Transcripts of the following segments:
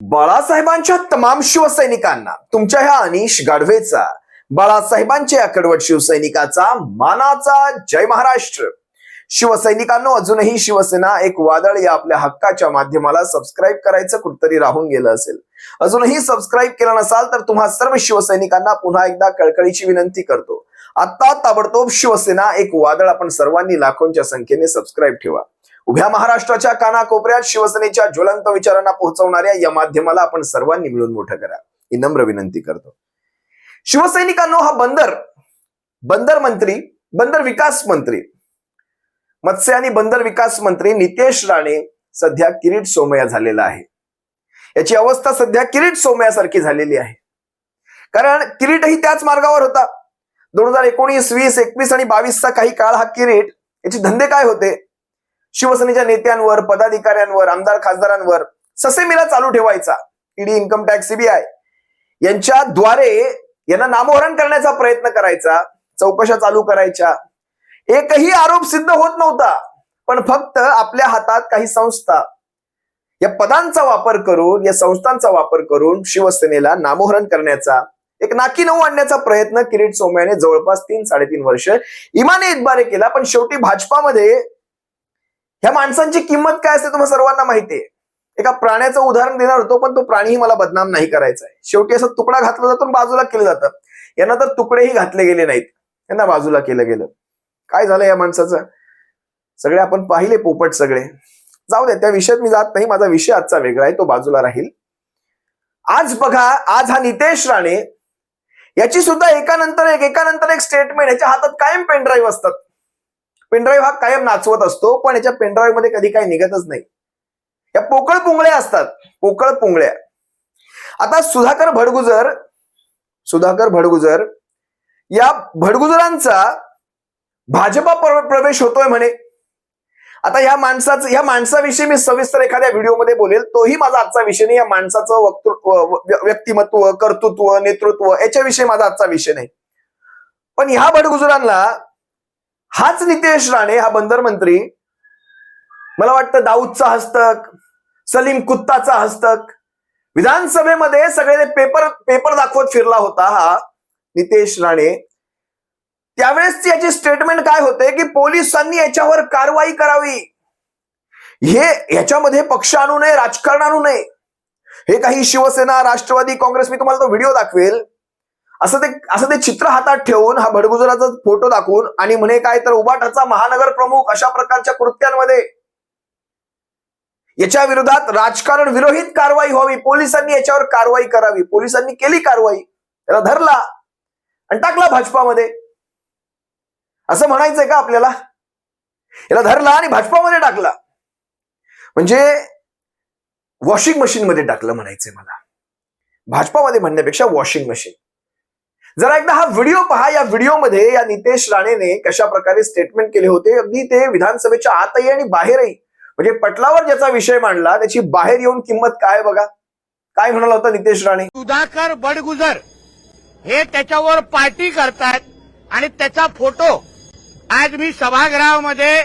बाळासाहेबांच्या तमाम शिवसैनिकांना तुमच्या ह्या अनिश गाढवेचा बाळासाहेबांच्या या कडवट शिवसैनिकाचा मानाचा जय महाराष्ट्र. शिवसैनिकांनो अजूनही शिवसेना एक वादळ या आपल्या हक्काच्या माध्यमाला सबस्क्राईब करायचं कुठतरी राहून गेलं असेल. अजूनही सबस्क्राईब केलं नसाल तर तुम्हा सर्व शिवसैनिकांना पुन्हा एकदा कळकळीची विनंती करतो. आता ताबडतोब शिवसेना एक वादळ आपण सर्वांनी लाखोंच्या संख्येने सबस्क्राईब ठेवा. उभ्या महाराष्ट्राच्या कानाकोपऱ्यात शिवसेनेच्या ज्वलंत विचारांना पोहोचवणाऱ्या या माध्यमाला आपण सर्वांनी मिळून मोठं करा. ही नम्र विनंती करतो. शिवसैनिकांनो हा बंदर बंदर मंत्री बंदर विकास मंत्री मत्स्य आणि बंदर विकास मंत्री नितेश राणे सध्या किरीट सोमया झालेला आहे. याची अवस्था सध्या किरीट सोमयासारखी झालेली आहे. कारण किरीटही त्याच मार्गावर होता. दोन हजार एकोणीस वीस एकवीस आणि बावीसचा काही काळ हा किरीट याचे धंदे काय होते? शिवसेनेच्या नेत्यांवर पदाधिकाऱ्यांवर आमदार खासदारांवर ससेमीला चालू ठेवायचा. ईडी इन्कम टॅक्स सीबीआय यांच्याद्वारे यांना नामोहरण करण्याचा प्रयत्न करायचा चौकशा चालू करायच्या. एकही आरोप सिद्ध होत नव्हता पण फक्त आपल्या हातात काही संस्था. या पदांचा वापर करून या संस्थांचा वापर करून शिवसेनेला नामोहरण करण्याचा एक नाकी नऊ आणण्याचा प्रयत्न किरीट सोमयाने जवळपास तीन साडेतीन वर्ष इमाने इतबारे केला. पण शेवटी भाजपामध्ये ह्या माणसांची किंमत काय असते तुम्हाला सर्वांना माहितीये एका प्राण्याचं उदाहरण देणार होतो पण तो प्राणीही मला बदनाम नाही करायचा आहे. शेवटी असं तुकडा घातला जातो आणि बाजूला केलं जातं. यांना तर तुकडेही घातले गेले नाहीत. यांना बाजूला केलं गेलं. काय झालं या माणसाचं? सगळे आपण पाहिले पोपट सगळे. जाऊ द्या त्या विषयात मी जात नाही. माझा विषय आजचा वेगळा आहे तो बाजूला राहील. आज बघा आज हा नितेश राणे याची सुद्धा एकानंतर एक एकानंतर एक स्टेटमेंट याच्या हातात कायम पेनड्राईव्ह असतात. पेनड्राईव्ह हा कायम नाचवत असतो पण याच्या पेनड्राईव्हमध्ये कधी काही निघतच नाही. या पोकळ पुंगळ्या असतात पोकळ पुंगळ्या. आता सुधाकर भडगुजर सुधाकर भडगुजर या भडगुजरांचा भाजपा प्रवेश होतोय म्हणे. आता ह्या माणसाचं ह्या माणसाविषयी मी सविस्तर एखाद्या व्हिडिओमध्ये बोलेल तोही माझा आजचा विषय नाही या माणसाचं वक्तृत्व व्यक्तिमत्व कर्तृत्व नेतृत्व याच्याविषयी माझा आजचा विषय नाही. पण ह्या भडगुजरांना हाच नितेश राणे हा बंदर मंत्री. मला वाटतं दाऊदचा हस्तक सलीम कुत्ताचा हस्तक. विधानसभेमध्ये सगळे ते पेपर पेपर दाखवत फिरला होता हा नितेश राणे. त्यावेळेस याची स्टेटमेंट काय होते की पोलिसांनी याच्यावर कारवाई करावी. हे याच्यामध्ये पक्ष आणू नये राजकारण आणू नये. हे काही शिवसेना राष्ट्रवादी काँग्रेस मी तुम्हाला तो व्हिडिओ दाखवेल. असं ते असं ते चित्र हातात ठेवून हा भडगुजराचा फोटो दाखवून आणि म्हणे काय तर उबाटाचा महानगर प्रमुख अशा प्रकारच्या कृत्यांमध्ये याच्या विरोधात राजकारण विरोहित कारवाई व्हावी. पोलिसांनी याच्यावर कारवाई करावी. पोलिसांनी केली कारवाई. त्याला धरला आणि टाकला भाजपामध्ये. असं म्हणायचंय का आपल्याला? याला धरला आणि भाजपामध्ये टाकला. म्हणजे वॉशिंग मशीन मध्ये टाकलं म्हणायचंय मला. भाजपामध्ये म्हणण्यापेक्षा वॉशिंग मशीन. जरा एकदा हा व्हिडिओ पहा या व्हिडिओमध्ये या नितेश राणेने कशा प्रकारे स्टेटमेंट केले होते? अगदी ते विधानसभेच्या आतही आणि बाहेरही. म्हणजे पटलावर ज्याचा विषय मांडला त्याची बाहेर येऊन किंमत काय बघा? काय म्हणाला होता नितेश राणे? सुधाकर बडगुजर हे त्याच्यावर पार्टी करतात आणि त्याचा फोटो आज मी सभागृहामध्ये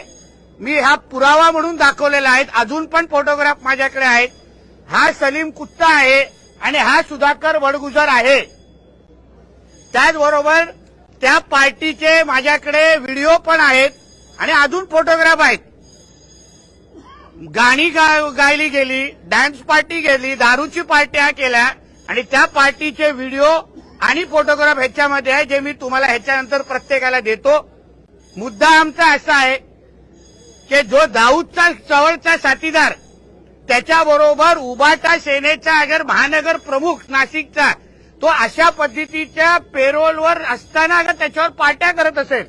मी हा पुरावा म्हणून दाखवलेला आहे. अजून पण फोटोग्राफ माझ्याकडे आहेत. हा सलीम कुत्ता आहे आणि हा सुधाकर बडगुजर आहे. त्याचबरोबर त्या पार्टीचे माझ्याकडे व्हिडिओ पण आहेत आणि अजून फोटोग्राफ आहेत. गाणी गा- गायली गेली डान्स पार्टी गेली दारूची पार्ट्या केल्या आणि त्या पार्टीचे व्हिडिओ आणि फोटोग्राफ ह्याच्यामध्ये आहे जे मी तुम्हाला ह्याच्यानंतर प्रत्येकाला देतो. मुद्दा आमचा असा आहे की जो दाऊदचा चवळचा साथीदार त्याच्याबरोबर उबाटा सेनेचा अगर महानगर प्रमुख नाशिकचा तो अशा पद्धतीच्या पेरोलवर असताना अगर त्याच्यावर पार्ट्या करत असेल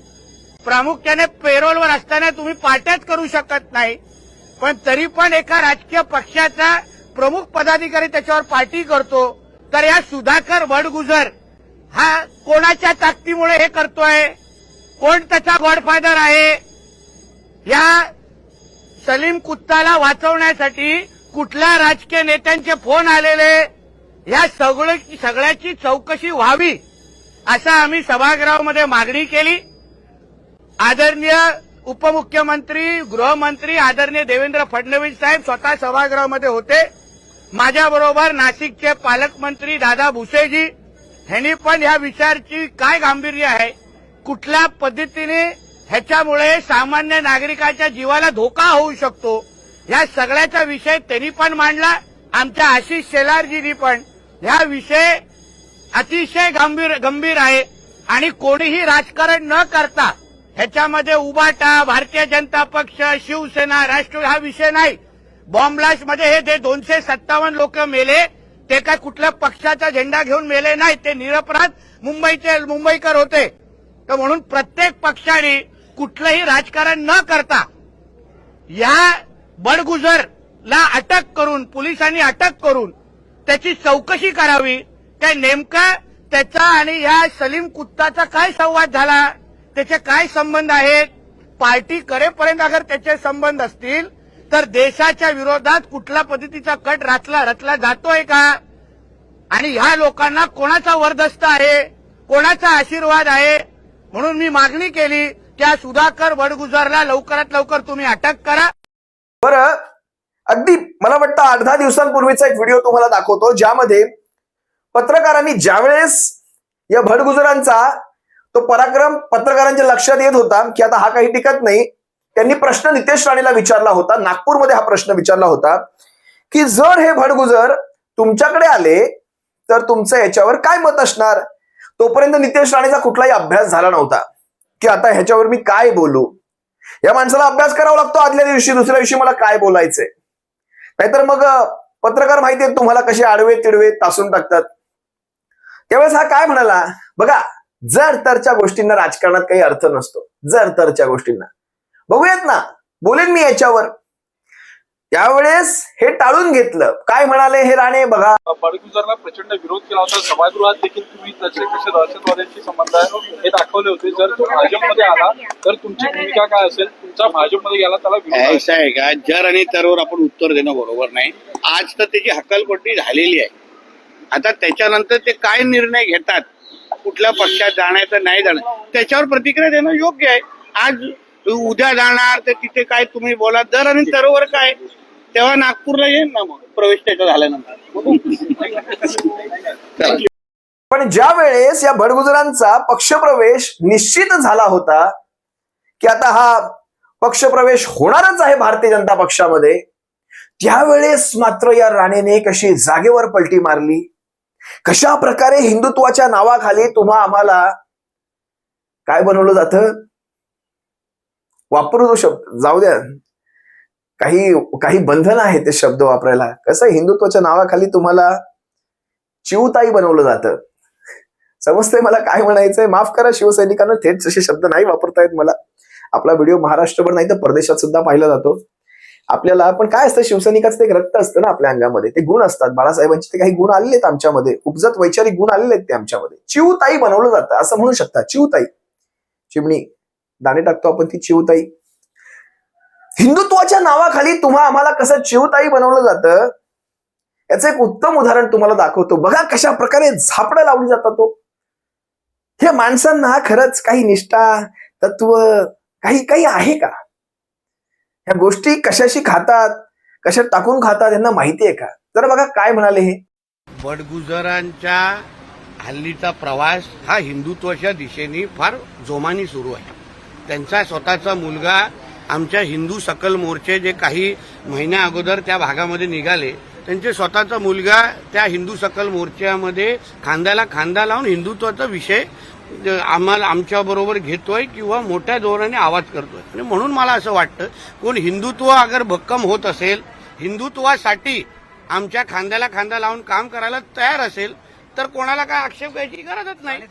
प्रामुख्याने पेरोलवर असताना तुम्ही पार्ट्याच करू शकत नाही. पण तरी पण एका राजकीय पक्षाचा प्रमुख पदाधिकारी त्याच्यावर पार्टी करतो तर या सुधाकर वडगुजर हा कोणाच्या ताकदीमुळे हे करतोय? कोण त्याचा गॉडफादर आहे? या सलीम कुत्ताला वाचवण्यासाठी कुठल्या राजकीय नेत्यांचे फोन आलेले? या सगळं सगळ्याची चौकशी व्हावी असं आम्ही सभागृहामध्ये मागणी केली. आदरणीय उपमुख्यमंत्री गृहमंत्री आदरणीय देवेंद्र फडणवीस साहेब स्वतः सभागृहामध्ये होते. माझ्याबरोबर नाशिकचे पालकमंत्री दादा भुसेजी ह्यांनी पण ह्या विषयाची काय गांभीर्य आहे? कुठल्या पद्धतीने ह्याच्यामुळे सामान्य नागरिकाच्या जीवाला धोका होऊ शकतो? या सगळ्याचा विषय त्यांनी पण मांडला आमच्या आशिष शेलारजींनी पण. ह्या विषय अतिशय गंभीर गंभीर आहे आणि कोणीही राजकारण न करता ह्याच्यामध्ये उबाटा भारतीय जनता पक्ष शिवसेना राष्ट्र हा विषय नाही. बॉम्बमध्ये हे जे दोनशे सत्तावन्न लोक मेले ते काय कुठल्या पक्षाचा झेंडा घेऊन मेले नाही ते निरपराध मुंबईचे मुंबईकर होते. तर म्हणून प्रत्येक पक्षाने कुठलंही राजकारण न करता या बडगुजरला अटक करून पोलिसांनी अटक करून त्याची चौकशी करावी. काय नेमका त्याचा आणि या सलीम कुत्ताचा काय संवाद झाला? त्याचे काय संबंध आहेत? पार्टी करेपर्यंत अगर त्याचे संबंध असतील तर देशाच्या विरोधात कुठल्या पद्धतीचा कट रचला रचला जातोय का? आणि ह्या लोकांना कोणाचा वरदस्त आहे? कोणाचा आशीर्वाद आहे? म्हणून मी मागणी केली त्या सुधाकर वडगुजरला लवकरात लवकर तुम्ही अटक करा. बरं अगदी मला वाटतं आठ दहा दिवसांपूर्वीचा एक व्हिडिओ तुम्हाला दाखवतो ज्यामध्ये पत्रकारांनी ज्यावेळेस या भटगुजरांचा तो पराक्रम पत्रकारांच्या लक्षात येत होता की आता हा काही टिकत नाही त्यांनी प्रश्न नितेश राणेला विचारला होता नागपूरमध्ये हा प्रश्न विचारला होता की जर हे भडगुजर तुमच्याकडे आले तर तुमचं याच्यावर काय मत असणार? तोपर्यंत नितेश राणेचा कुठलाही अभ्यास झाला नव्हता की आता ह्याच्यावर मी काय बोलू? या माणसाला अभ्यास करावा लागतो आदल्या दिवशी दुसऱ्या दिवशी मला काय बोलायचंय? नाहीतर मग पत्रकार माहिती आहेत तुम्हाला कसे आडवे तिडवे तासून टाकतात. त्यावेळेस हा काय म्हणाला? बघा जर तरच्या गोष्टींना राजकारणात काही अर्थ नसतो जर तरच्या गोष्टींना. बघूयात ना बोलेन मी याच्यावर. त्यावेळेस हे टाळून घेतलं. काय म्हणाले हे राणे? बघा. बडगुजरला प्रचंड विरोध केला होता. सभागृहात देखील तुम्ही त्याचे कसे दहशतवाद्यांशी संबंध आहे हे दाखवले होते. जर तो भाजपमध्ये आला तर तुमची भूमिका काय असेल? तुमचा भाजपमध्ये गेला त्याला विरोध आहे. ऐसा आहे का? जर आणि तरवर आपण उत्तर देणं बरोबर नाही. आज तर त्याची हक्कलपट्टी झालेली आहे. आता त्याच्यानंतर ते काय निर्णय घेतात? कुठल्या पक्षात जाण्याचं नाही जाणं त्याच्यावर प्रतिक्रिया देणं योग्य आहे. आज उद्या जाणार तर तिथे काय तुम्ही बोला? दर आणि तरवर काय? तेव्हा नागपूरला येईन ना मग. प्रवेश त्याचा झाल्यानंतर. पण ज्या वेळेस या भडगुजरांचा पक्षप्रवेश निश्चित झाला होता की आता हा पक्षप्रवेश होणारच आहे भारतीय जनता पक्षामध्ये त्यावेळेस मात्र या राणेने कशी जागेवर पलटी मारली कशा प्रकारे हिंदुत्वाच्या नावाखाली तुम्हा आम्हाला काय बनवलं जातं? वापरू तो शब्द जाऊ द्या. काही काही बंधन आहे ते शब्द वापरायला. कसं हिंदुत्वाच्या नावाखाली तुम्हाला चिवताई बनवलं जातं. समजतंय मला काय म्हणायचंय? माफ करा शिवसैनिकांना थेट जसे शब्द नाही वापरता येत मला. आपला व्हिडिओ महाराष्ट्रभर नाही तर परदेशात सुद्धा पाहिला जातो. आपल्याला पण काय असतं शिवसैनिकाचं ते एक रक्त असतं ना आपल्या अंगामध्ये. ते गुण असतात. बाळासाहेबांचे ते काही गुण आलेले आहेत आमच्यामध्ये. उपजत वैचारिक गुण आलेले आहेत ते आमच्यामध्ये. चिवताई बनवलं जातं असं म्हणू शकता. चिवताई चिमणी. दाणे टाकतो आपण ती चिवताई हिंदुत्वाच्या नावाखाली तुम्हा आम्हाला कसं चिवताई बनवलं जातं याचं एक उत्तम उदाहरण तुम्हाला दाखवतो. बघा कशा प्रकारे झापडं लावली जातात तो. हे माणसांना खरंच काही निष्ठा तत्व काही काही आहे का? ह्या गोष्टी कशाशी खातात कशा टाकून खातात यांना माहिती आहे का? जरा बघा काय म्हणाले हे. बडगुजरांच्या हल्लीचा प्रवास हा हिंदुत्वाच्या दिशेने फार जोमाने सुरू आहे. त्यांचा स्वतःचा मुलगा आमच्या हिंदू सकल मोर्चे जे काही महिन्या अगोदर त्या भागामध्ये निघाले त्यांचे स्वतःचा मुलगा त्या हिंदू सकल मोर्चामध्ये खांद्याला खांदा लावून हिंदुत्वाचा विषय आम्हाला आमच्याबरोबर घेतोय किंवा मोठ्या जोराने आवाज करतोय. आणि म्हणून मला असं वाटतं कोण हिंदुत्व अगर भक्कम होत असेल हिंदुत्वासाठी आमच्या खांद्याला खांदा लावून काम करायला तयार असेल तर कोणाला काय आक्षेप घ्यायची गरजच नाही.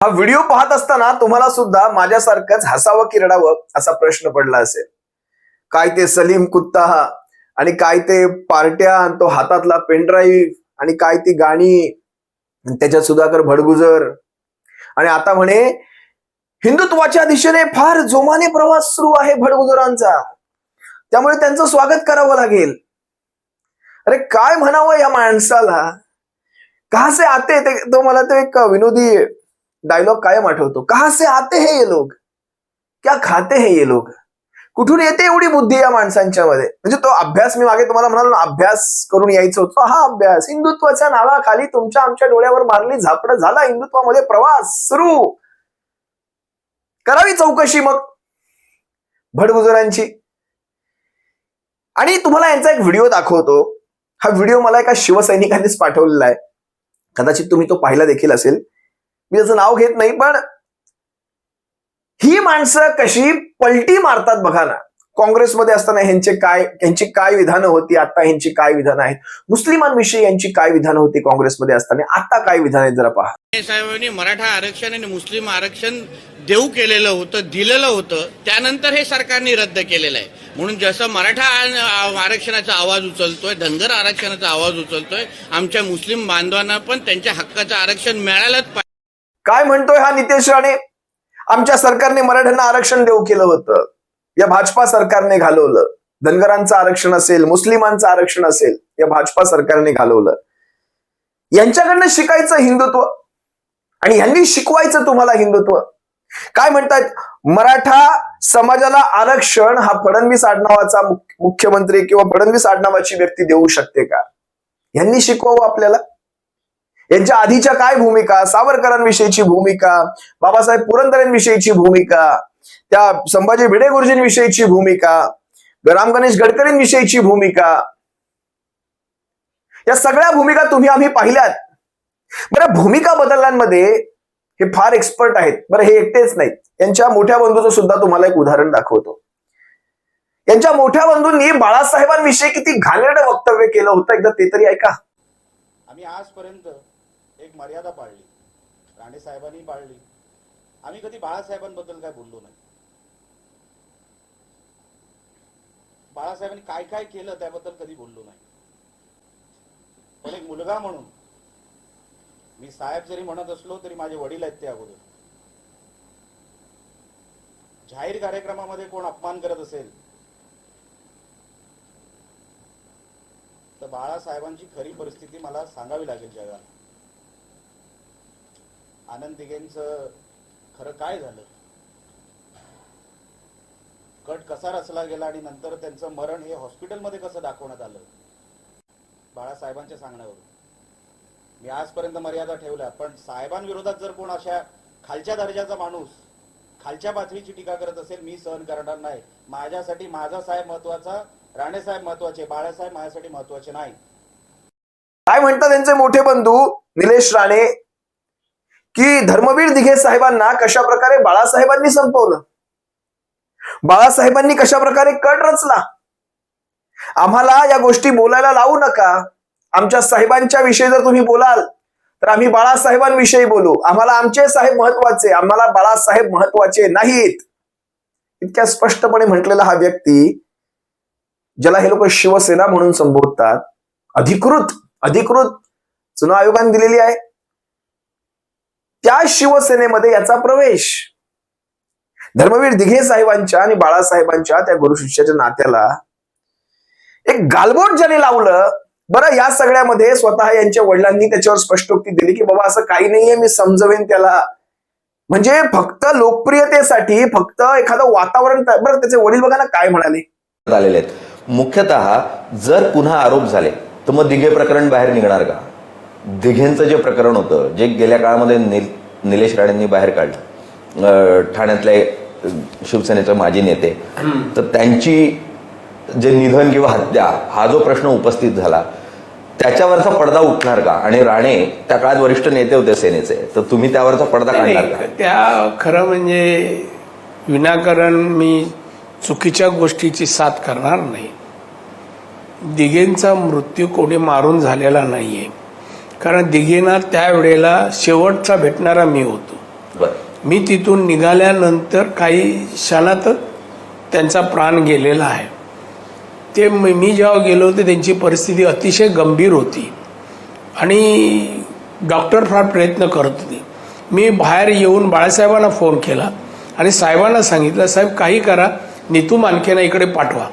हा व्हिडिओ पाहत असताना तुम्हाला सुद्धा माझ्यासारखंच हसावं की रडावं असा प्रश्न पडला असेल. काय ते सलीम कुत्ता आणि काय ते पार्ट्या आणि तो हातातला पेनड्राईव्ह आणि काय ती गाणी? त्याच्यात सुधाकर भडगुजर? आणि आता म्हणे हिंदुत्वाच्या दिशेने फार जोमाने प्रवास सुरू आहे भडगुजरांचा. त्यामुळे त्यांचं स्वागत करावं लागेल. अरे काय म्हणावं या माणसाला? का से आते ते? तो मला तो एक विनोदी डायलॉग कायम आठवतो. कहा से आते हे ये लोग? क्या खाते हे ये लोग? कुठून येते एवढी बुद्धी या माणसांच्या मध्ये म्हणजे तो अभ्यास मी मागे तुम्हाला म्हणालो ना अभ्यास करून यायचं होतं. हा अभ्यास. हिंदुत्वाच्या नावाखाली तुमच्या आमच्या डोळ्यावर मारली झापड झाला हिंदुत्वामध्ये प्रवास सुरू. करावी चौकशी मग भडगुजरांची आणि तुम्हाला यांचा एक व्हिडिओ दाखवतो. हा व्हिडिओ मला एका शिवसैनिकांनीच पाठवलेला आहे. कदाचित तुम्ही तो पाहिला देखील असेल. मी त्याचं नाव घेत नाही पण ही माणसं कशी पलटी मारतात बघा ना. काँग्रेसमध्ये असताना ह्यांचे काय यांची काय विधानं होती आता ह्यांची काय विधानं आहेत? मुस्लिमांविषयी यांची काय विधानं होती काँग्रेसमध्ये असताना? आता काय विधान आहेत जरा पहा. साहेबांनी मराठा आरक्षण आणि मुस्लिम आरक्षण देऊ केलेलं होतं दिलेलं होतं त्यानंतर हे सरकारने रद्द केलेलं आहे. म्हणून जसं मराठा आरक्षणाचा आवाज उचलतोय धनगर आरक्षणाचा आवाज उचलतोय आमच्या मुस्लिम बांधवांना पण त्यांच्या हक्काचं आरक्षण मिळालंच पाहिजे. काय म्हणतोय हा नितेश राणे? आमच्या सरकारने मराठ्यांना आरक्षण देऊ केलं होतं. या भाजपा सरकारने घालवलं. धनगरांचं आरक्षण असेल मुस्लिमांचं आरक्षण असेल या भाजपा सरकारने घालवलं. यांच्याकडनं शिकायचं हिंदुत्व? आणि यांनी शिकवायचं तुम्हाला हिंदुत्व? काय म्हणतात मराठा समाजाला आरक्षण हा फडणवीस आडनावाचा मुख्यमंत्री किंवा फडणवीस आडनावाची व्यक्ती देऊ शकते का? यांनी शिकवावं आपल्याला? यांच्या आधीच्या काय भूमिका? सावरकरांविषयीची भूमिका बाबासाहेब पुरंदरेंविषयीची भूमिका त्या संभाजी भिडे गुरुजींविषयीची भूमिका राम गणेश गडकरींविषयीची भूमिका या सगळ्या भूमिका तुम्ही आम्ही पाहिल्यात. बरं भूमिका बदलण्यामध्ये हे फार एक्सपर्ट आहेत. बरं हे एकटेच नाहीत. यांच्या मोठ्या बंधूचं सुद्धा तुम्हाला एक उदाहरण दाखवतो. यांच्या मोठ्या बंधूंनी बाळासाहेबांविषयी किती घाणेरडं वक्तव्य केलं होतं? एकदा ते तरी ऐका. आम्ही आजपर्यंत एक मर्यादा पाळली. राणे साहेबांनी पाळली. आम्ही कधी बाळासाहेबांबद्दल काय बोललो नाही. बाळासाहेबांनी काय काय केलं त्याबद्दल कधी बोललो नाही. पण एक मुलगा म्हणून मी साहेब जरी म्हणत असलो तरी माझे वडील आहेत ते अगोदर. जाहीर कार्यक्रमामध्ये कोण अपमान करत असेल तर बाळासाहेबांची खरी परिस्थिती मला सांगावी लागेल जगाला. आनंद दिघेंचं खरं काय झालं? कट कसा रचला गेला आणि नंतर त्यांचं मरण हे हॉस्पिटलमध्ये कसं दाखवण्यात आलं? बाळासाहेबांच्या सांगण्यावरून. मी आजपर्यंत मर्यादा ठेवल्या पण साहेबांविरोधात जर कोण अशा खालच्या दर्जाचा माणूस खालच्या पातळीची टीका करत असेल मी सहन करणार नाही. माझ्यासाठी माझा साहेब महत्त्वाचा राणे साहेब महत्त्वाचे बाळासाहेब माझ्यासाठी महत्त्वाचे नाही. काय म्हणतात त्यांचे मोठे बंधू? निलेश राणे की धर्मवीर दिघे साहेबांना कशा प्रकारे बाळासाहेबांनी संपवलं? बाळासाहेबांनी कशा प्रकारे कट रचला? आम्हाला या गोष्टी बोलायला लावू नका. आमच्या साहेबांच्या विषयी जर तुम्ही बोलाल तर आम्ही बाळासाहेबांविषयी बोलू. आम्हाला आमचे साहेब महत्त्वाचे आम्हाला बाळासाहेब महत्त्वाचे नाहीत. इतक्या स्पष्टपणे म्हटलेला हा व्यक्ती ज्याला हे लोक शिवसेना म्हणून संबोधतात अधिकृत अधिकृत चुनाव आयोगाने दिलेली आहे. त्या शिवसेनेमध्ये याचा प्रवेश. धर्मवीर दिघे साहेबांच्या आणि बाळासाहेबांच्या त्या गुरु शिष्याच्या नात्याला एक गालबोट ज्याने लावलं बरं या सगळ्यामध्ये स्वतः यांच्या वडिलांनी त्याच्यावर स्पष्टोक्ती दिली की बाबा असं काही नाहीये मी समजवेन त्याला. म्हणजे फक्त लोकप्रियतेसाठी फक्त एखादं वातावरण बरं त्याचे वडील बघा ना काय म्हणाले. आलेले आहेत. मुख्यतः जर पुन्हा आरोप झाले तर मग दिघे प्रकरण बाहेर निघणार का? दिघेंचं जे प्रकरण होतं जे गेल्या काळामध्ये निल निलेश राणेंनी बाहेर काढलं ठाण्यातले शिवसेनेचे माजी नेते तर त्यांची जे निधन किंवा हत्या हा जो प्रश्न उपस्थित झाला त्याच्यावरचा पडदा उठणार का? आणि राणे त्या काळात वरिष्ठ नेते होते सेनेचे तर तुम्ही त्यावरचा पडदा काढणार का? त्या खरं म्हणजे विनाकारण मी चुकीच्या गोष्टीची साथ करणार नाही. दिघेंचा मृत्यू कोणी मारून झालेला नाहीये. कारण दिघेंना त्यावेळेला शेवटचा भेटणारा मी होतो. बरं. मी तिथून निघाल्यानंतर काही क्षणातच त्यांचा प्राण गेलेला आहे. ते मी मी जेव्हा गेलो होते त्यांची परिस्थिती अतिशय गंभीर होती. आणि डॉक्टर फार प्रयत्न करत होते. मी बाहेर येऊन बाळासाहेबांना फोन केला आणि साहेबांना सांगितलं साहेब काही करा. नितू मानकेना इकडे पाठवा.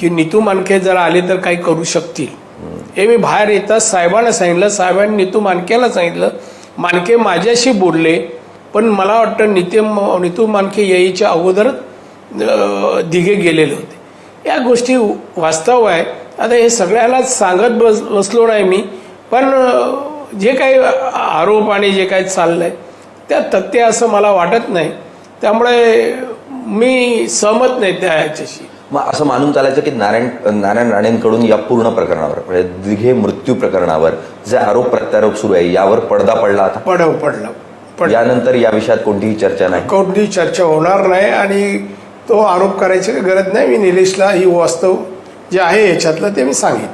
की नितू मानके जर आले तर काही करू शकतील. हे मी बाहेर येताच साहेबांना सांगितलं साहेबांनी नितू मानकेला सांगितलं मानके माझ्याशी बोलले पण मला वाटतं निते नितू मानके यायच्या अगोदर दिघे गेलेले होते. या गोष्टी वास्तव आहे. आता हे सगळ्यालाच सांगत बस बसलो नाही मी पण जे काही आरोप आणि जे काही चाललं आहे त्या तथ्य असं मला वाटत नाही. त्यामुळे मी सहमत नाही त्या ह्याच्याशी. मग असं मानून चालायचं की नारायण नारायण राणेंकडून या पूर्ण प्रकरणावर म्हणजे दिघे मृत्यू प्रकरणावर जे आरोप प्रत्यारोप सुरू आहे यावर पडदा पडला आता? पडव पडलं. पड यानंतर या विषयात कोणतीही चर्चा नाही? कोणती चर्चा होणार नाही आणि तो आरोप करायची गरज नाही. मी निलेशला ही वास्तव जे आहे याच्यातलं ते मी सांगेन.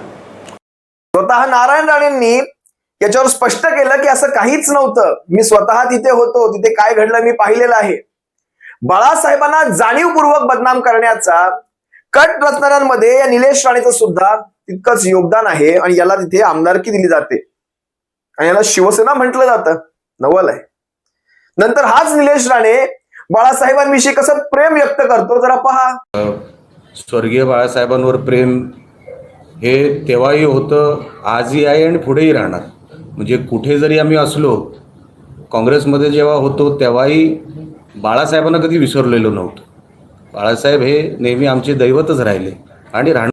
स्वतः नारायण राणेंनी याच्यावर स्पष्ट केलं की असं काहीच नव्हतं. मी स्वतः तिथे होतो तिथे काय घडलं मी पाहिलेलं आहे. बाळासाहेबांना जाणीवपूर्वक बदनाम करण्याचा कट रचणाऱ्यांमध्ये या निलेश राणेचं सुद्धा तितकंच योगदान आहे आणि याला तिथे आमदारकी दिली जाते. आणि याला शिवसेना म्हटलं जातं. नवल आहे. नंतर हाच निलेश राणे बाळासाहेबांविषयी कसं प्रेम व्यक्त करतो जरा पहा. स्वर्गीय बाळासाहेबांवर प्रेम हे तेव्हाही होतं आजही आहे आणि पुढेही राहणार. म्हणजे कुठे जरी आम्ही असलो काँग्रेसमध्ये जेव्हा होतो तेव्हाही बाळासाहेबांना कधी विसरलेलो नव्हतं. बाळासाहेब हे नेहमी आमचे दैवतच राहिले. आणि राहणार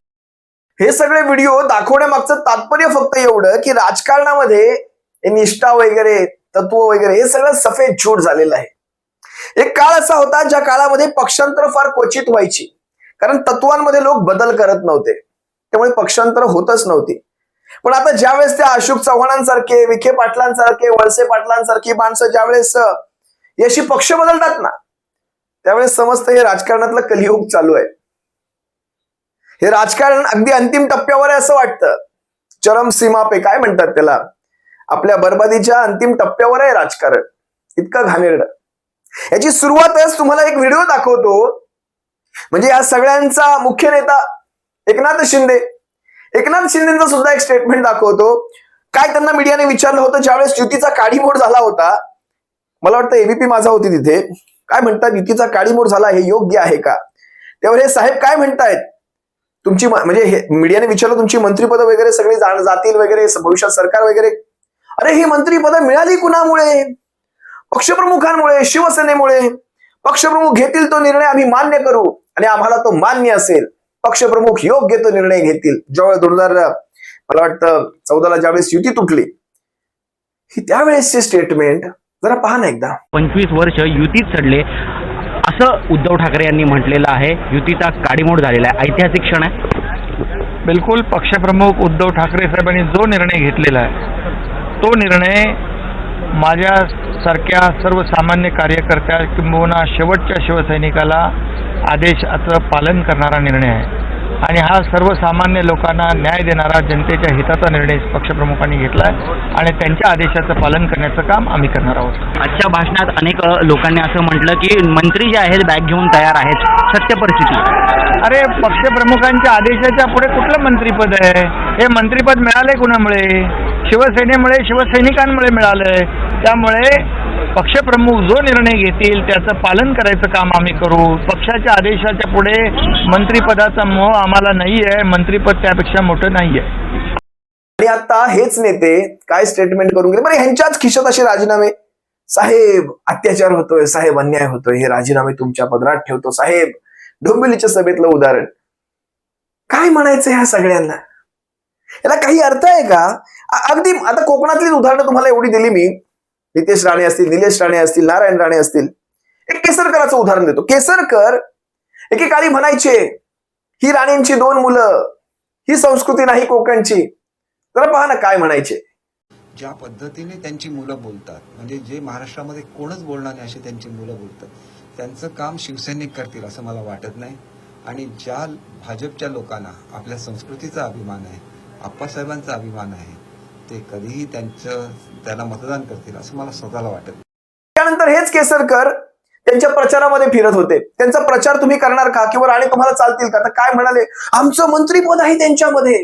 हे सगळे व्हिडिओ दाखवण्यामागचं तात्पर्य फक्त एवढं की राजकारणामध्ये निष्ठा वगैरे तत्व वगैरे हे सगळं सफेद झूट झालेलं आहे. एक काळ असा होता ज्या काळामध्ये पक्षांतर फार क्वचित व्हायची. कारण तत्वांमध्ये लोक बदल करत नव्हते. त्यामुळे पक्षांतर होतच नव्हती. पण आता ज्यावेळेस त्या अशोक चव्हाणांसारखे विखे पाटलांसारखे वळसे पाटलांसारखी माणसं ज्यावेळेस याशी पक्ष बदलतात ना त्यावेळेस समजतं हे राजकारणातलं कलियुग चालू आहे. हे राजकारण अगदी अंतिम टप्प्यावर आहे असं वाटतं. चरम सीमा पे काय म्हणतात त्याला? आपल्या बरबादीच्या अंतिम टप्प्यावर आहे राजकारण. इतकं घाणेरडं. याची सुरुवातच तुम्हाला एक व्हिडिओ दाखवतो. म्हणजे या सगळ्यांचा मुख्य नेता एकनाथ शिंदे. एकनाथ शिंदेचं सुद्धा एक स्टेटमेंट दाखवतो. काय त्यांना मीडियाने विचारलं होतं? ज्यावेळेस युतीचा काडीमोड झाला होता. मला वाटतं एबीपी माझा होती तिथे. काय म्हणतात युतीचा काळीमोड झाला हे योग्य आहे का? त्यावर हे साहेब काय म्हणतायत? तुमची म्हणजे हे मीडियाने विचारलं तुमची मंत्रीपद वगैरे सगळी जातील वगैरे भविष्यात सरकार वगैरे? अरे ही मंत्रीपद मिळाली कुणामुळे? पक्षप्रमुखांमुळे शिवसेनेमुळे? पक्षप्रमुख घेतील तो निर्णय आम्ही मान्य करू आणि आम्हाला तो मान्य असेल. पक्षप्रमुख योग्य तो निर्णय घेतील. ज्यावेळेस दोन हजार मला वाटतं चौदाला ज्यावेळेस युती तुटली ही त्यावेळेसची स्टेटमेंट जरा पहा ना एकदा. पंचवीस वर्ष युतीत चढले. असं उद्धव ठाकरे यांनी म्हटलेलं आहे. युतीचा काडीमोड झालेला आहे. ऐतिहासिक क्षण आहे. बिलकुल पक्षप्रमुख उद्धव ठाकरे साहेबांनी जो निर्णय घेतलेला आहे तो निर्णय माझ्यासारख्या सर्वसामान्य कार्यकर्त्या किंबहुना शेवटच्या शिवसैनिकाला आदेशाचं पालन करणारा निर्णय आहे. आणि हा सर्वसामान्य लोकांना न्याय देणारा जनतेच्या हिताचा निर्णय पक्षप्रमुखांनी घेतला आहे आणि त्यांच्या आदेशाचं पालन करण्याचं काम आम्ही करणार आहोत. आजच्या भाषणात अनेक लोकांनी असं म्हटलं की मंत्री जे आहेत बॅग घेऊन तयार आहेत. सत्य परिस्थिती. अरे पक्षप्रमुखांच्या आदेशाच्या पुढे कुठलं मंत्रीपद आहे? हे मंत्रीपद मिळालंय कुणामुळे? शिवसेनेमुळे शिवसैनिकांमुळे मिळालंय. त्यामुळे पक्षप्रमुख जो निर्णय घेतील त्याचं पालन करायचं काम आम्ही करू. पक्षाच्या आदेशाच्या पुढे मंत्रिपदाचा मोह आम्हाला नाही आहे मंत्रिपद त्यापेक्षा मोठं नाही आहे आणि आता हेच नेते काय स्टेटमेंट करून गेले? बरं ह्यांच्याच खिशात असे राजीनामे. साहेब अत्याचार होतोय. साहेब अन्याय होतोय. हे राजीनामे तुमच्या पदरात ठेवतो. साहेब डोंबिवलीच्या सभेतलं उदाहरण. काय म्हणायचं ह्या सगळ्यांना? याला काही अर्थ आहे का? अगदी आता कोकणातलीच उदाहरणं तुम्हाला एवढी दिली मी. नितेश राणे असतील निलेश राणे असतील नारायण राणे असतील. एक केसरकराचं उदाहरण देतो. केसरकर एकेकाळी म्हणायचे ही राणींची दोन मुलं ही संस्कृती नाही कोकणची. तर पहा ना काय म्हणायचे. ज्या पद्धतीने त्यांची मुलं बोलतात म्हणजे जे महाराष्ट्रामध्ये कोणच बोलणार नाही अशी त्यांची मुलं बोलतात त्यांचं काम शिवसैनिक करतील असं मला वाटत नाही. आणि ज्या भाजपच्या लोकांना आपल्या संस्कृतीचा अभिमान आहे आप्पासाहेबांचा अभिमान आहे ते कधीही त्यांचं त्याला मतदान करतील असं मला स्वतःला वाटत. त्यानंतर हेच केसरकर त्यांच्या प्रचारामध्ये फिरत होते. त्यांचा प्रचार तुम्ही करणार का? किंवा राणे तुम्हाला चालतील का? तर काय म्हणाले? आमचं मंत्रीपद आहे त्यांच्यामध्ये.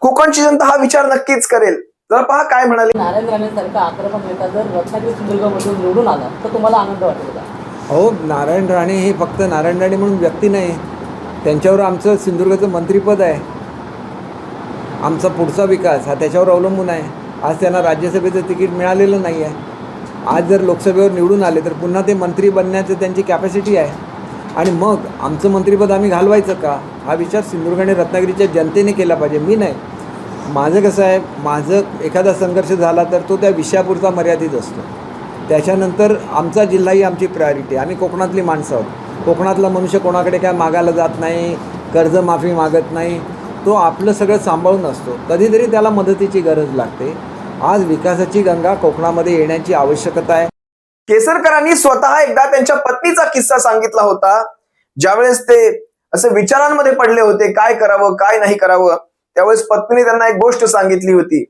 कोकणची जनता हा विचार नक्कीच करेल. जरा पहा काय म्हणाले. नारायण राणेंसारखा आक्रमक नेता जर रत्नागिरी सिंधुदुर्गमधून निवडून आला तर तुम्हाला आनंद वाटेल का? अहो नारायण राणे हे फक्त नारायण राणे म्हणून व्यक्ती नाही. त्यांच्यावर आमचं सिंधुदुर्गाचं मंत्रिपद आहे. आमचा पुढचा विकास हा त्याच्यावर अवलंबून आहे. आज त्यांना राज्यसभेचं तिकीट मिळालेलं नाही आहे. आज जर लोकसभेवर निवडून आले तर पुन्हा ते मंत्री बनण्याचं त्यांची कॅपॅसिटी आहे. आणि मग आमचं मंत्रिपद आम्ही घालवायचं का? हा विचार सिंधुदुर्ग आणि रत्नागिरीच्या जनतेने केला पाहिजे. मी नाही. माझं कसं आहे माझं एखादा संघर्ष झाला तर तो त्या विषयापुरता मर्यादित असतो. त्याच्यानंतर आमचा जिल्हा ही आमची प्रायोरिटी आम्ही कोकणातली माणसं आहोत. कोकणातला मनुष्य कोणाकडे काय मागायला जात नाही कर्जमाफी मागत नाही. तो आपलं सगळं सांभाळून असतो. कधीतरी त्याला मदतीची गरज लागते. आज विकासाची गंगा कोकणामध्ये येण्याची आवश्यकता आहे. केसरकरांनी स्वतः एकदा त्यांच्या पत्नीचा किस्सा सांगितला होता. ज्यावेळेस ते असे विचारांमध्ये पडले होते काय करावं काय नाही करावं त्यावेळेस पत्नीने त्यांना एक गोष्ट सांगितली होती.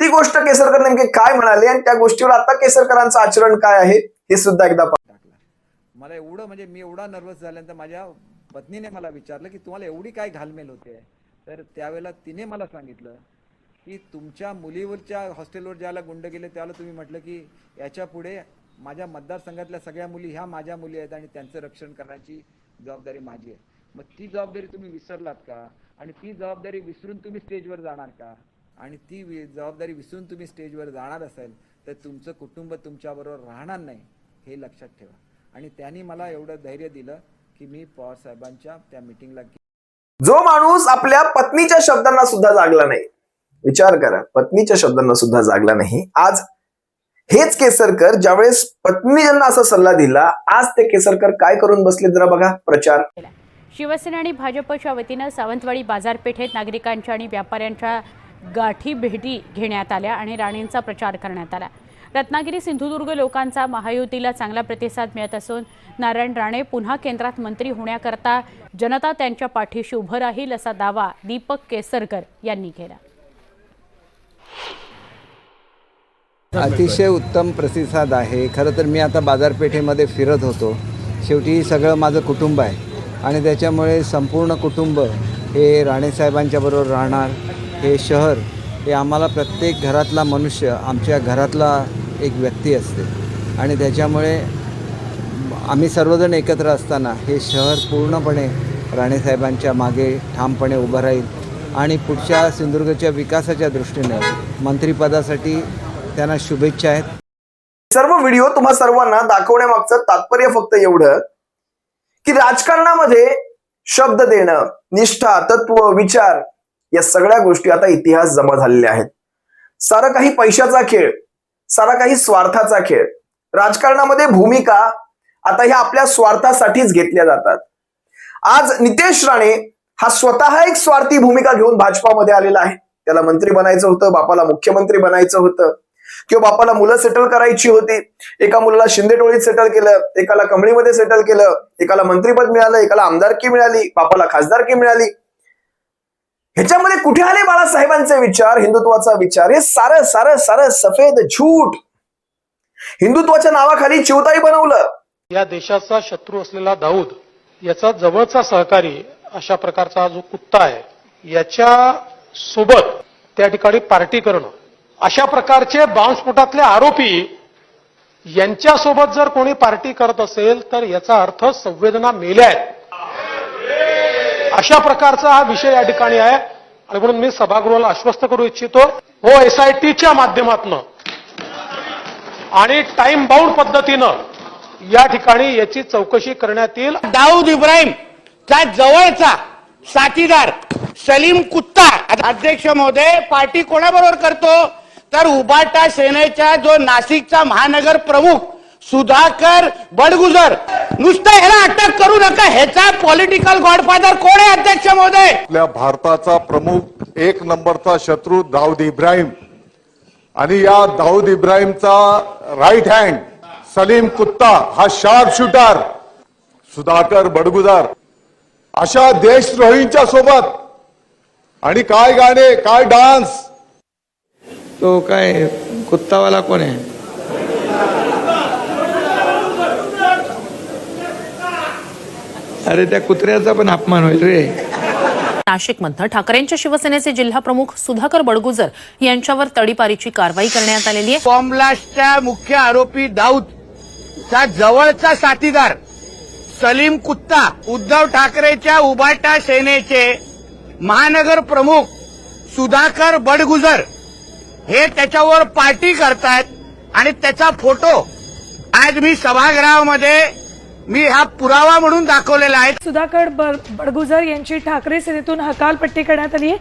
ती गोष्ट केसरकर नेमके काय म्हणाले आणि त्या गोष्टीवर आता केसरकरांचं आचरण काय आहे हे सुद्धा एकदा मला एवढं म्हणजे मी एवढा नर्वस झाल्यानंतर माझ्या पत्नीने मला विचारलं की तुम्हाला एवढी काय घालमेल होते? तर त्यावेळेला तिने मला सांगितलं की तुमच्या मुलीवरच्या हॉस्टेलवर ज्याला गुंड गेले त्यावेळेला तुम्ही म्हटलं की याच्यापुढे माझ्या मतदारसंघातल्या सगळ्या मुली ह्या माझ्या मुली आहेत आणि त्यांचं रक्षण करण्याची जबाबदारी माझी आहे. मग ती जबाबदारी तुम्ही विसरलात का? आणि ती जबाबदारी विसरून तुम्ही स्टेजवर जाणार का? आणि ती वि- जबाबदारी विसरून तुम्ही स्टेजवर जाणार असाल तर तुमचं कुटुंब तुमच्याबरोबर राहणार नाही हे लक्षात ठेवा. आणि त्यांनी मला एवढं धैर्य दिलं की मी पवार साहेबांच्या त्या मिटिंगला जो माणूस आपल्या पत्नीच्या शब्दांना सुद्धा जागला नाही. विचार करा पत्नीच्या शब्दांना सुद्धा जागला नाही. आज हेच केसरकर ज्यावेळेस पत्नीज्यांना असा सल्ला दिला आज ते केसरकर काय करून बसले जरा बघा प्रचार. शिवसेना आणि भाजपच्या वतीनं सावंतवाडी बाजारपेठेत नागरिकांच्या आणि व्यापाऱ्यांच्या गाठी भेटी घेण्यात आल्या आणि राणेंचा प्रचार करण्यात आला. रत्नागिरी सिंधुदुर्ग लोकांचा महायुतीला चांगला प्रतिसाद मिळत असून नारायण राणे पुन्हा केंद्रात मंत्री होण्याकरता जनता त्यांच्या पाठीशी उभं राहील असा दावा दीपक केसरकर यांनी केला. अतिशय उत्तम प्रतिसाद आहे. खरं तर मी आता बाजारपेठेमध्ये फिरत होतो. शेवटी सगळं माझं कुटुंब आहे. आणि त्याच्यामुळे संपूर्ण कुटुंब हे राणेसाहेबांच्या बरोबर राहणार. हे शहर हे आम्हाला प्रत्येक घरातला मनुष्य आमच्या घरातला एक व्यक्ती असते. आणि त्याच्यामुळे आम्ही सर्वजण एकत्र असताना हे शहर पूर्णपणे राणेसाहेबांच्या मागे ठामपणे उभं राहील आणि पुढच्या सिंधुदुर्गच्या विकासाच्या दृष्टीने मंत्रिपदासाठी त्यांना शुभेच्छा आहेत. सर्व व्हिडिओ तुम्हा सर्वांना दाखवण्यामागचं तात्पर्य फक्त एवढं की राजकारणामध्ये शब्द देणं निष्ठा तत्व विचार या सगळ्या गोष्टी आता इतिहास जमा झालेल्या आहेत. सारं काही पैशाचा खेळ सारा काही स्वार्थाचा खेळ. राजकारणामध्ये भूमिका आता ह्या आपल्या स्वार्थासाठीच घेतल्या जातात. आज नितेश राणे हा स्वतः एक स्वार्थी भूमिका घेऊन भाजपामध्ये आलेला आहे. त्याला मंत्री बनायचं होतं बापाला मुख्यमंत्री बनायचं होतं. किंवा बापाला मुलं सेटल करायची होती. एका मुलाला शिंदे टोळीत सेटल केलं एकाला कमळीमध्ये सेटल केलं एकाला मंत्रीपद मिळालं एकाला आमदारकी मिळाली बापाला खासदारकी मिळाली. ह्याच्यामध्ये कुठे आले बाळासाहेबांचे विचार? हिंदुत्वाचा विचार. हे सारं सारं सारं सफेद झूट हिंदुत्वाच्या नावाखाली चिवताई बनवलं. या देशाचा शत्रू असलेला दाऊद याचा जवळचा सहकारी अशा प्रकारचा जो कुत्ता आहे याच्या सोबत त्या ठिकाणी पार्टी करणं. अशा प्रकारचे बॉम्बस्फोटातले आरोपी यांच्यासोबत जर कोणी पार्टी करत असेल तर याचा अर्थ संवेदना मेल्या आहेत. अशा प्रकारचा हा विषय या ठिकाणी आहे. आणि म्हणून मी सभागृहाला आश्वस्त करू इच्छितो. हो एसआयटीच्या माध्यमातून आणि टाइम बाउंड पद्धतीनं या ठिकाणी याची चौकशी करण्यात येईल. दाऊद इब्राहिम चा जवळचा साथीदार सलीम कुत्ता अध्यक्ष महोदय पार्टी कोणाबरोबर करतो? तर उबाटा सेनेचा जो नाशिकचा महानगर प्रमुख सुधाकर बडगुजर. नुसतं ह्याला अटक करू नका ह्याचा पॉलिटिकल गॉडफादर कोण आहे अध्यक्ष महोदय? आपल्या भारताचा प्रमुख एक नंबरचा शत्रू दाऊद इब्राहिम. आणि या दाऊद इब्राहिमचा राईट हँड सलीम कुत्ता हा शार्प शूटर सुधाकर बडगुजार. अशा देशद्रोहींच्या सोबत आणि काय गाणे काय डान्स तो काय कुत्तावाला कोण आहे? अरे त्या कुत्र्याचा पण अपमान होईल रे. नाशिकमधनं ठाकरेंच्या शिवसेनेचे जिल्हा प्रमुख सुधाकर बडगुजर यांच्यावर तडीपारीची कारवाई करण्यात आलेली आहे. बॉम्ब ब्लास्टच्या मुख्य आरोपी दाऊद चा जवळचा साथीदार सलीम कुत्ता उद्धव ठाकरेच्या उबाटा सेनेचे महानगर प्रमुख सुधाकर बडगुजर हे त्याच्यावर पार्टी करतायत आणि त्याचा फोटो आज मी सभागृहामध्ये मी हा पुरावा म्हणून दाखवलेला आहे. सुधाकर बडगुजर यांची ठाकरे सेनेतून हकालपट्टी करण्यात आली आहे.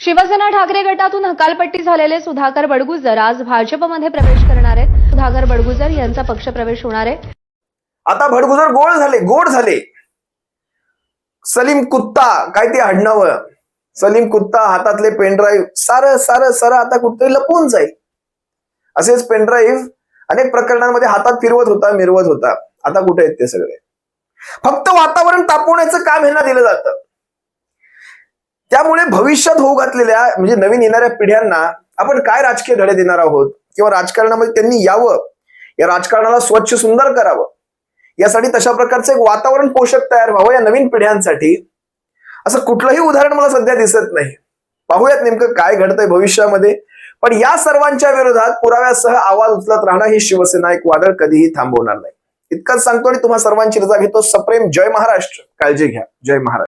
शिवसेना ठाकरे गटातून हकालपट्टी झालेले सुधाकर बडगुजर आज भाजपमध्ये प्रवेश करणार आहेत. सुधाकर बडगुजर यांचा पक्षप्रवेश होणार आहे. आता भडगुजर गोळ झाले गोड झाले. सलीम कुत्ता काय ते आडनावं सलीम कुत्ता हातातले पेनड्राईव्ह सारं सारं सारं आता कुठेतरी लपवून जाईल. असेच पेनड्राईव्ह अनेक प्रकरणांमध्ये हातात फिरवत होता मिरवत होता. आता कुठे आहेत ते सगळे? फक्त वातावरण तापवण्याचं काम ह्यांना दिलं जातं. त्यामुळे भविष्यात होऊ घातलेल्या म्हणजे नवीन येणाऱ्या पिढ्यांना आपण काय राजकीय धडे देणार आहोत? किंवा राजकारणामध्ये त्यांनी यावं? या राजकारणाला स्वच्छ सुंदर करावं? यासाठी तशा प्रकारचं एक वातावरण पोषक तयार व्हावं या नवीन पिढ्यांसाठी. असं कुठलंही उदाहरण मला सध्या दिसत नाही. पाहूयात नेमकं काय घडतंय भविष्यामध्ये. पण या सर्वांच्या विरोधात पुराव्यासह आवाज उचलत राहणं ही शिवसेना एक वादळ कधीही थांबवणार नाही. इतकंच सांगतो आणि तुम्हा सर्वांची रजा घेतो. सप्रेम जय महाराष्ट्र. काळजी घ्या. जय महाराष्ट्र.